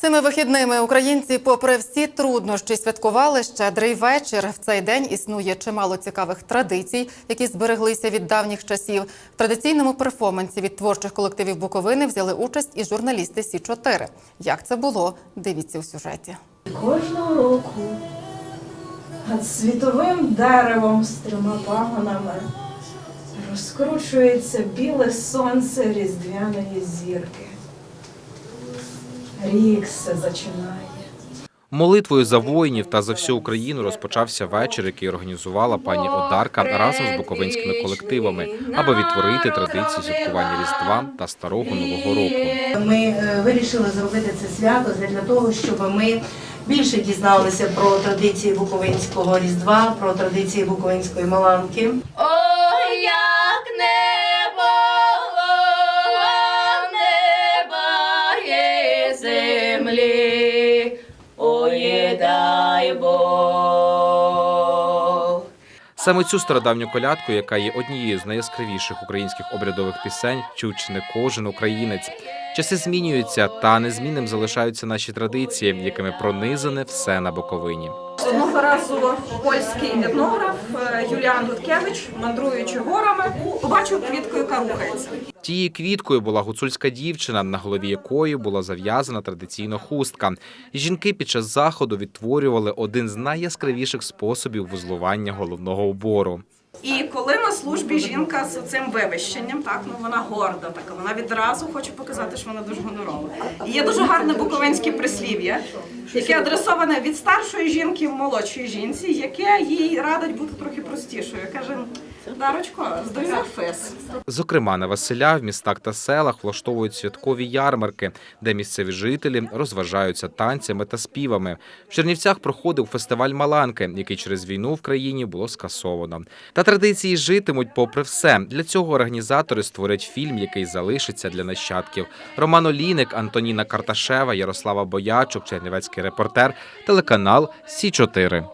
Цими вихідними українці, попри всі труднощі, святкували щедрий вечір. В цей день існує чимало цікавих традицій, які збереглися від давніх часів. В традиційному перформансі від творчих колективів Буковини взяли участь і журналісти Сі 4 Як це було? Дивіться у сюжеті. Кожного року над світовим деревом з трьома пагонами розкручується біле сонце різдвяної зірки. Рік все зачинає. Молитвою за воїнів та за всю Україну розпочався вечір, який організувала пані Одарка разом з буковинськими колективами, аби відтворити традиції святкування Різдва та Старого Нового року. Ми е, вирішили зробити це свято для того, щоб ми більше дізналися про традиції Буковинського Різдва, про традиції Буковинської Маланки. Ой, як небо, землі, оєдай Бог. Саме цю стародавню колядку, яка є однією з найяскравіших українських обрядових пісень, чув чи не кожен українець. Часи змінюються, та незмінним залишаються наші традиції, якими пронизане все на Буковині. Одного разу польський етнограф е, Юліан Дудкевич, мандруючи горами, побачив квітку, яка рухається. Тією квіткою була гуцульська дівчина, на голові якої була зав'язана традиційно хустка. Жінки під час заходу відтворювали один з найяскравіших способів вузлування головного убору. І коли на службі жінка з цим вивищенням, так ну вона горда, така вона відразу хоче показати, що вона дуже гонорова. І є дуже гарне буковинське прислів'я, яке адресоване від старшої жінки в молодшій жінці, яке їй радить бути трохи простішою. Каже: Дарочко, здоров'я фес. Зокрема, на Василя в містах та селах влаштовують святкові ярмарки, де місцеві жителі розважаються танцями та співами. В Чернівцях проходив фестиваль Маланки, який через війну в країні було скасовано. Та традиції житимуть попри все. Для цього організатори створять фільм, який залишиться для нащадків. Роман Олійник, Антоніна Карташева, Ярослава Боячук, Чернівецький репортер, телеканал Сі 4